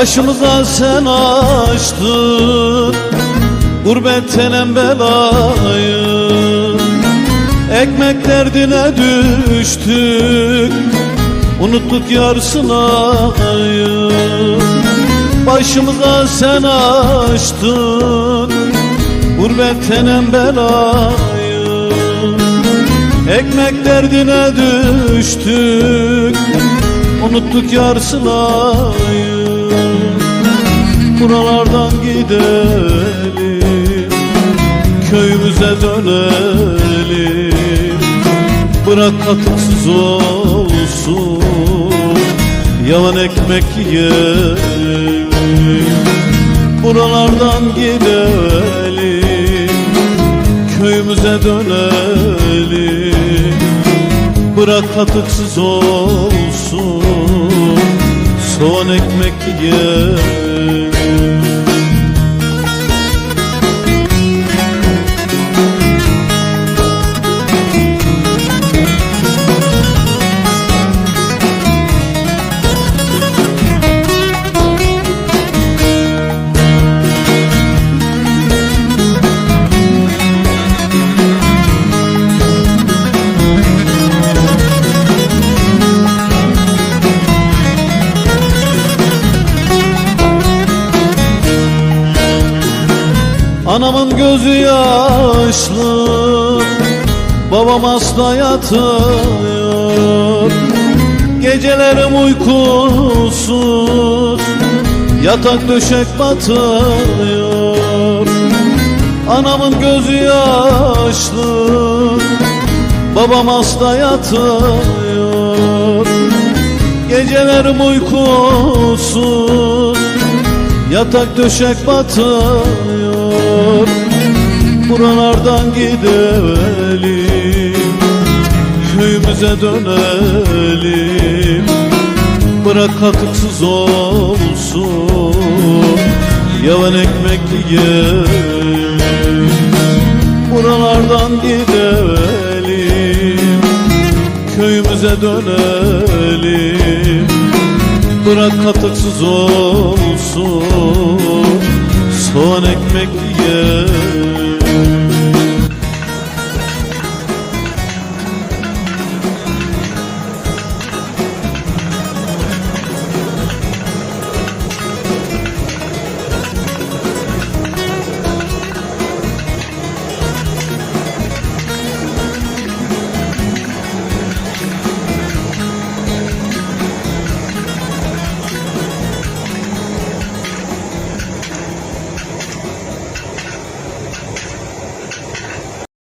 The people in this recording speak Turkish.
Başımıza sen açtın Gurbetten belayı. Ekmek derdine düştük Unuttuk yarısına Başımıza sen açtın Gurbetten belayı. Ekmek derdine düştük Unuttuk yarısına Buralardan gidelim Köyümüze dönelim. Bırak katıksız olsun Yalan ekmek yiyelim. Buralardan gidelim Köyümüze dönelim. Bırak katıksız olsun Soğan ekmek yiyelim Anamın gözü yaşlı Babam hasta yatıyor. Gecelerim uykusuz Yatak döşek batıyor. Anamın gözü yaşlı Babam hasta yatıyor. Gecelerim uykusuz Yatak döşek batıyor Buralardan gidelim. Köyümüze dönelim. Bırak katıksız olsun Yavan ekmek yiyelim. Buralardan gidelim. Köyümüze dönelim. Bırak katıksız olsun Soğan ekmek yiyelim